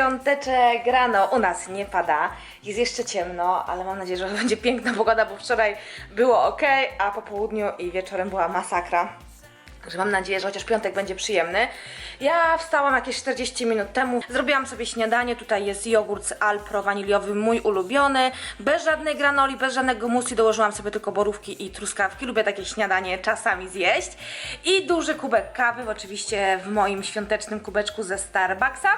świąteczek rano. U nas nie pada, jest jeszcze ciemno, ale mam nadzieję, że będzie piękna pogoda, bo wczoraj było ok, a po południu i wieczorem była masakra. Także mam nadzieję, że chociaż piątek będzie przyjemny. Ja wstałam jakieś 40 minut temu, zrobiłam sobie śniadanie. Tutaj jest jogurt z Alpro waniliowy, mój ulubiony. Bez żadnej granoli, bez żadnego musi. Dołożyłam sobie tylko borówki i truskawki. Lubię takie śniadanie czasami zjeść. I duży kubek kawy, oczywiście w moim świątecznym kubeczku ze Starbucksa.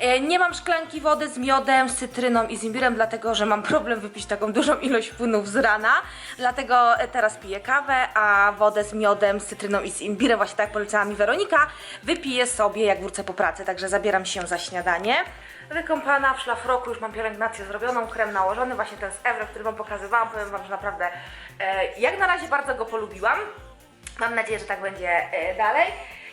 E, Nie mam szklanki wody z miodem, z cytryną i z imbirem, dlatego że mam problem wypić taką dużą ilość płynów z rana. Dlatego e, teraz piję kawę, a wodę z miodem, z cytryną i z imbirem, właśnie tak polecała mi Weronika, wypiję sobie jak wrócę po pracy, także zabieram się za śniadanie. Wykąpana w szlafroku, już mam pielęgnację zrobioną, krem nałożony, właśnie ten z Evre, który Wam pokazywałam. Powiem Wam, że naprawdę e, jak na razie bardzo go polubiłam. Mam nadzieję, że tak będzie e, dalej.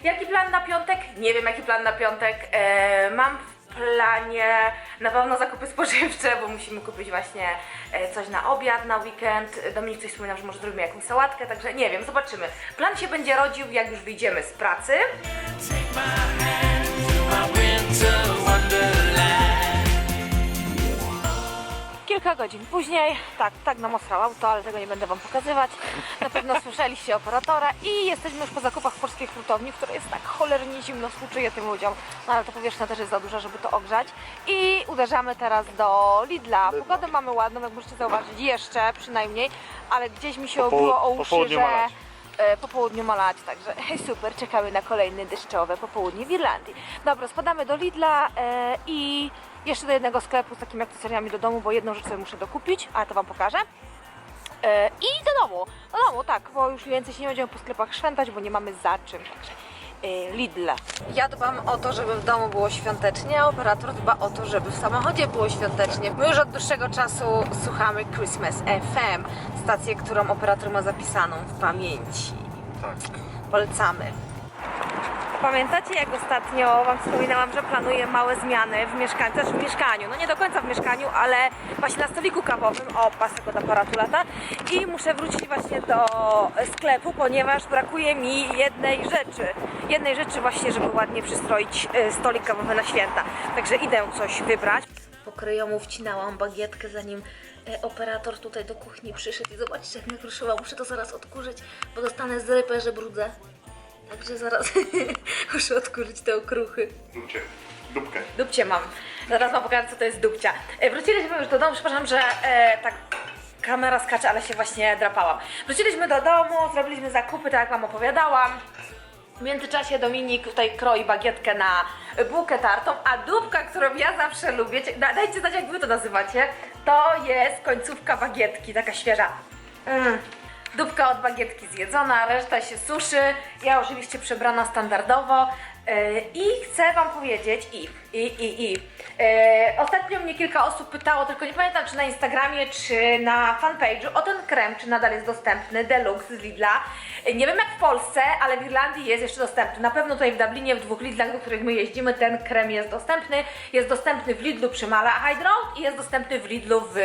Jaki plan na piątek? Nie wiem, jaki plan na piątek. E, mam planie na pewno zakupy spożywcze, bo musimy kupić właśnie e, coś na obiad, na weekend. Dominik coś wspominał, że może zrobimy jakąś sałatkę, także nie wiem, zobaczymy. Plan się będzie rodził, jak już wyjdziemy z pracy. Kilka godzin później, tak, tak namosrał auto, ale tego nie będę Wam pokazywać. Na pewno słyszeliście operatora i jesteśmy już po zakupach w polskiej hurtowni, w której jest tak cholernie zimno, współczuję tym ludziom, no ale to powierzchnia też jest za duża, żeby to ogrzać. I uderzamy teraz do Lidla. Pogodę mamy ładną, jak możecie zauważyć, jeszcze przynajmniej, ale gdzieś mi się obiło o po uszy, południu że lać. e, po południu ma lać, także super, czekamy na kolejne deszczowe popołudnie w Irlandii. Dobra, spadamy do Lidla e, i jeszcze do jednego sklepu z takimi akcesoriami do domu, bo jedną rzecz sobie muszę dokupić, ale to Wam pokażę. E, I do domu, do domu, tak, bo już więcej się nie będziemy po sklepach szwendać, bo nie mamy za czym, także e, Lidl. Ja dbam o to, żeby w domu było świątecznie, a operator dba o to, żeby w samochodzie było świątecznie. My już od dłuższego czasu słuchamy Christmas FM, stację, którą operator ma zapisaną w pamięci. Tak. Polecamy. Pamiętacie, jak ostatnio Wam wspominałam, że planuję małe zmiany w mieszkaniu, też w mieszkaniu, no nie do końca w mieszkaniu, ale właśnie na stoliku kawowym, o pasek od aparatu lata. I muszę wrócić właśnie do sklepu, ponieważ brakuje mi jednej rzeczy, jednej rzeczy właśnie, żeby ładnie przystroić e, stolik kawowy na święta, także idę coś wybrać. Po kryjomu wcinałam bagietkę, zanim e, operator tutaj do kuchni przyszedł i zobaczcie jak mnie kruszyła, muszę to zaraz odkurzyć, bo dostanę zrypę, że brudzę. Także zaraz muszę odkurzyć te okruchy. Dupcie. Dupkę. Dupcie mam. Zaraz wam pokażę, co to jest dupcia. E, Wróciliśmy już do domu, przepraszam, że e, tak kamera skacze, ale się właśnie drapałam. Wróciliśmy do domu, zrobiliśmy zakupy, tak jak wam opowiadałam. W międzyczasie Dominik tutaj kroi bagietkę na bułkę tartą, a dupka, którą ja zawsze lubię, da- dajcie znać jak wy to nazywacie, to jest końcówka bagietki, taka świeża. Mm. Dupka od bagietki zjedzona, reszta się suszy. Ja oczywiście przebrana standardowo. Yy, I chcę Wam powiedzieć, i, i, i, i. Yy, ostatnio mnie kilka osób pytało, tylko nie pamiętam czy na Instagramie, czy na fanpage'u, o ten krem, czy nadal jest dostępny, Deluxe z Lidla. Yy, nie wiem jak w Polsce, ale w Irlandii jest jeszcze dostępny. Na pewno tutaj w Dublinie, w dwóch Lidlach, do których my jeździmy, ten krem jest dostępny. Jest dostępny w Lidlu przy Mala Road i jest dostępny w Lidlu w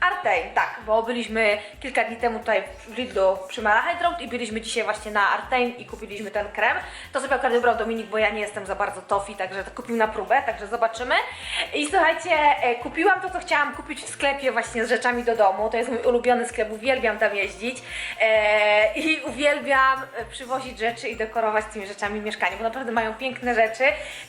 Artane, tak, bo byliśmy kilka dni temu tutaj w Lidlu przy Malachite Road i byliśmy dzisiaj właśnie na Artane i kupiliśmy ten krem. To sobie akurat wybrał Dominik, bo ja nie jestem za bardzo tofi, także to kupił na próbę, także zobaczymy. I słuchajcie, e, kupiłam to, co chciałam kupić w sklepie właśnie z rzeczami do domu. To jest mój ulubiony sklep, uwielbiam tam jeździć e, i uwielbiam przywozić rzeczy i dekorować tymi rzeczami w mieszkaniu, bo naprawdę mają piękne rzeczy.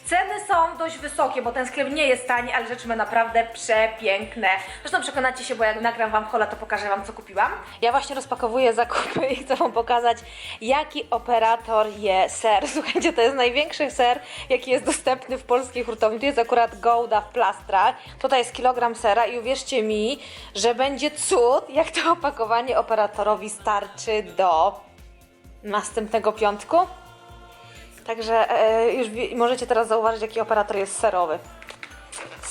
Ceny są dość wysokie, bo ten sklep nie jest tani, ale rzeczy ma naprawdę przepiękne. Zresztą przekonacie się, bo jak nagram Wam hola, to pokażę Wam, co kupiłam. Ja właśnie rozpakowuję zakupy i chcę Wam pokazać, jaki operator je ser. Słuchajcie, to jest największy ser, jaki jest dostępny w polskiej hurtowni. Tu jest akurat Gouda w plastrach. Tutaj jest kilogram sera i uwierzcie mi, że będzie cud, jak to opakowanie operatorowi starczy do następnego piątku. Także e, już możecie teraz zauważyć, jaki operator jest serowy.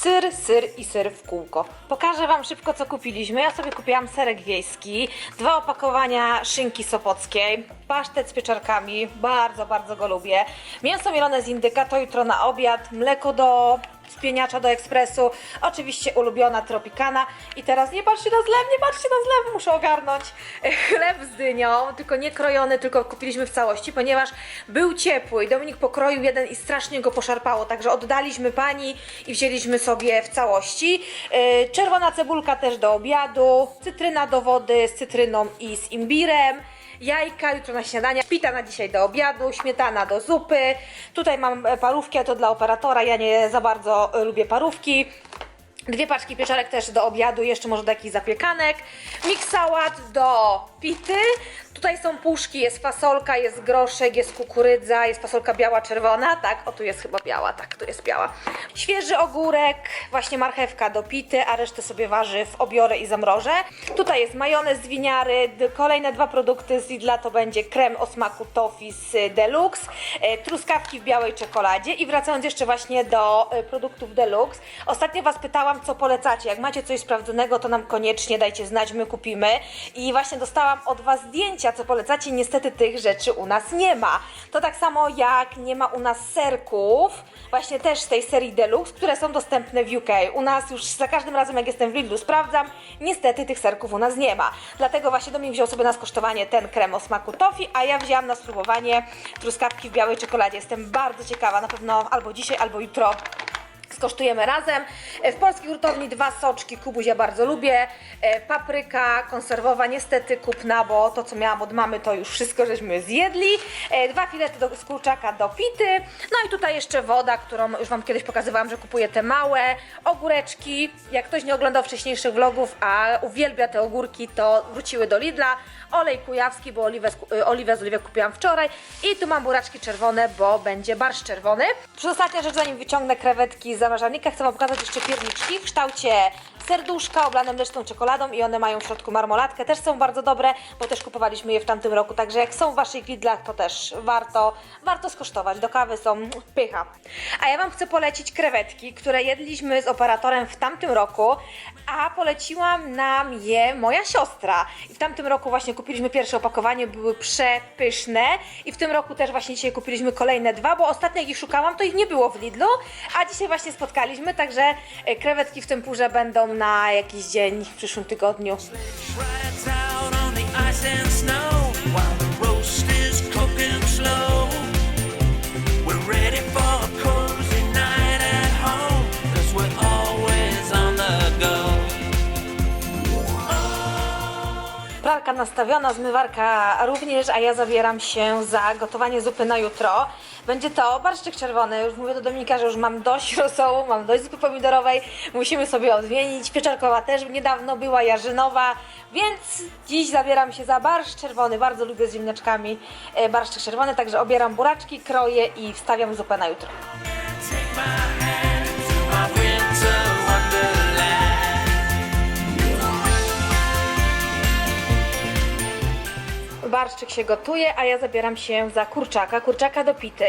Syr, syr i syr w kółko. Pokażę Wam szybko, co kupiliśmy. Ja sobie kupiłam serek wiejski, dwa opakowania szynki sopockiej, pasztet z pieczarkami, bardzo, bardzo go lubię. Mięso mielone z indyka to jutro na obiad, mleko do spieniacza do ekspresu, oczywiście ulubiona Tropicana. I teraz nie patrzcie na zlew, nie patrzcie na zlew, muszę ogarnąć. Chleb z dynią, tylko nie krojony, tylko kupiliśmy w całości, ponieważ był ciepły i Dominik pokroił jeden i strasznie go poszarpało, także oddaliśmy pani i wzięliśmy sobie w całości. Yy, Czerwona cebulka też do obiadu, cytryna do wody z cytryną i z imbirem jajka jutro na śniadanie, pita na dzisiaj do obiadu, śmietana do zupy. Tutaj mam parówki, a to dla operatora, ja nie za bardzo lubię parówki. Dwie paczki pieczarek też do obiadu, jeszcze może do jakichś zapiekanek. Mix sałat do pity. Tutaj są puszki, jest fasolka, jest groszek, jest kukurydza, jest fasolka biała, czerwona. Tak, o tu jest chyba biała, tak, tu jest biała. Świeży ogórek, właśnie marchewka do pity, a resztę sobie warzyw obiorę i zamrożę. Tutaj jest majonez z winiary, kolejne dwa produkty z Lidla to będzie krem o smaku toffee z y, Deluxe, e, truskawki w białej czekoladzie i wracając jeszcze właśnie do e, produktów Deluxe. Ostatnio Was pytałam, co polecacie. Jak macie coś sprawdzonego, to nam koniecznie dajcie znać, my kupimy. I właśnie dostałam od Was zdjęcia, co polecacie. Niestety tych rzeczy u nas nie ma. To tak samo jak nie ma u nas serków, właśnie też z tej serii Deluxe, które są dostępne w UK. U nas już za każdym razem, jak jestem w Lidlu, sprawdzam. Niestety tych serków u nas nie ma. Dlatego właśnie Dominik wziął sobie na skosztowanie ten krem o smaku toffee, a ja wzięłam na spróbowanie truskawki w białej czekoladzie. Jestem bardzo ciekawa, na pewno albo dzisiaj, albo jutro skosztujemy razem. W polskiej hurtowni dwa soczki, kubuś ja bardzo lubię. Papryka konserwowa, niestety kupna, bo to co miałam od mamy to już wszystko żeśmy zjedli. E, Dwa filety do, z kurczaka do pity. No i tutaj jeszcze woda, którą już Wam kiedyś pokazywałam, że kupuję te małe. Ogóreczki, jak ktoś nie oglądał wcześniejszych vlogów, a uwielbia te ogórki, to wróciły do Lidla. Olej kujawski, bo oliwę, z- y, oliwę z oliwę kupiłam wczoraj. I tu mam buraczki czerwone, bo będzie barszcz czerwony. Przedostatnia rzecz, zanim wyciągnę krewetki z zamrażalnika, chcę Wam pokazać jeszcze pierniczki w kształcie serduszka oblane mleczną czekoladą i one mają w środku marmolatkę. Też są bardzo dobre, bo też kupowaliśmy je w tamtym roku, także jak są w Waszych Lidlach, to też warto, warto skosztować. Do kawy są pycha. A ja Wam chcę polecić krewetki, które jedliśmy z operatorem w tamtym roku, a poleciłam nam je moja siostra. I w tamtym roku właśnie kupiliśmy pierwsze opakowanie, były przepyszne i w tym roku też właśnie dzisiaj kupiliśmy kolejne dwa, bo ostatnio jak ich szukałam, to ich nie było w Lidlu, a dzisiaj właśnie spotkaliśmy, także e, krewetki w tempurze będą na jakiś dzień w przyszłym tygodniu. Pralka nastawiona, zmywarka również, a ja zabieram się za gotowanie zupy na jutro. Będzie to barszczyk czerwony, już mówię do Dominika, że już mam dość rosołu, mam dość zupy pomidorowej, musimy sobie odmienić. Pieczarkowa też niedawno była, jarzynowa, więc dziś zabieram się za barszcz czerwony, bardzo lubię z ziemniaczkami e, barszczyk czerwony, także obieram buraczki, kroję i wstawiam zupę na jutro. Barszczyk się gotuje, a ja zabieram się za kurczaka, kurczaka do pity.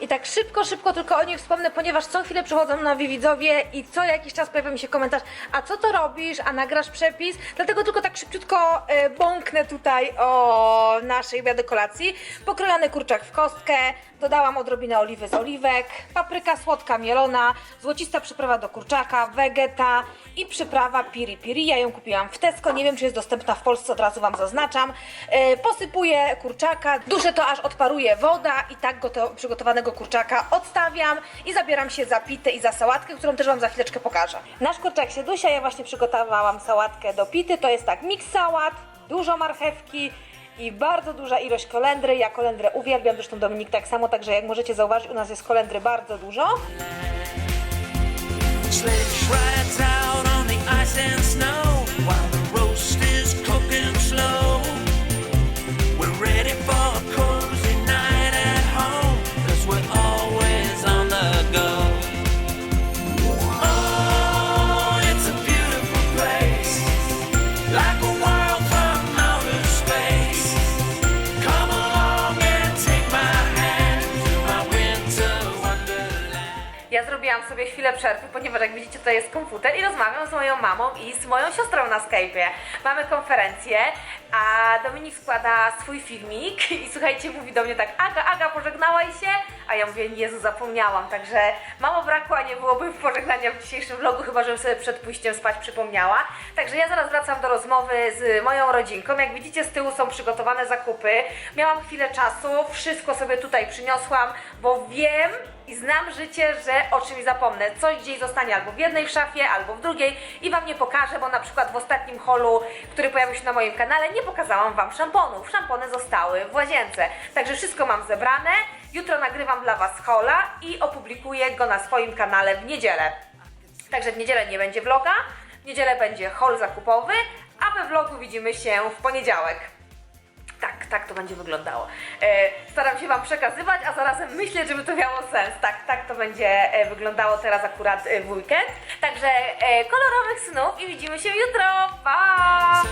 I tak szybko, szybko tylko o nich wspomnę, ponieważ co chwilę przychodzą nowi widzowie i co jakiś czas pojawia mi się komentarz, a co to robisz, a nagrasz przepis? Dlatego tylko tak szybciutko e, bąknę tutaj o naszej obiady kolacji. Pokrojony kurczak w kostkę, dodałam odrobinę oliwy z oliwek, papryka słodka mielona, złocista przyprawa do kurczaka, wegeta i przyprawa piri piri. Ja ją kupiłam w Tesco, nie wiem czy jest dostępna w Polsce, od razu Wam zaznaczam. E, posypuję kurczaka, duszę to aż odparuje woda i tak goto- przygotowanego kurczaka odstawiam i zabieram się za pitę i za sałatkę, którą też Wam za chwileczkę pokażę. Nasz kurczak się dusia, ja właśnie przygotowałam sałatkę do pity, to jest tak mix sałat, dużo marchewki, i bardzo duża ilość kolendry. Ja kolendrę uwielbiam, zresztą Dominik tak samo, także jak możecie zauważyć, u nas jest kolendry bardzo dużo. Zrobiłam sobie chwilę przerwy, ponieważ jak widzicie to jest komputer i rozmawiam z moją mamą i z moją siostrą na Skype'ie. Mamy konferencję, a Dominik składa swój filmik i słuchajcie, mówi do mnie tak, Aga, Aga, pożegnałaś się? A ja mówię, Jezu, zapomniałam, także mało brakło, a nie byłoby pożegnania w dzisiejszym vlogu, chyba żebym sobie przed pójściem spać przypomniała. Także ja zaraz wracam do rozmowy z moją rodzinką. Jak widzicie, z tyłu są przygotowane zakupy. Miałam chwilę czasu, wszystko sobie tutaj przyniosłam, bo wiem, i znam życie, że o czymś zapomnę. Coś gdzieś zostanie albo w jednej szafie, albo w drugiej i Wam nie pokażę, bo na przykład w ostatnim holu, który pojawił się na moim kanale, nie pokazałam Wam szamponów. Szampony zostały w łazience. Także wszystko mam zebrane. Jutro nagrywam dla Was hola i opublikuję go na swoim kanale w niedzielę. Także w niedzielę nie będzie vloga, w niedzielę będzie haul zakupowy, a we vlogu widzimy się w poniedziałek. Tak, tak to będzie wyglądało. E, staram się Wam przekazywać, a zarazem myślę, żeby to miało sens. Tak, tak to będzie e, wyglądało teraz akurat e, w weekend. Także kolorowych snów i widzimy się jutro. Pa!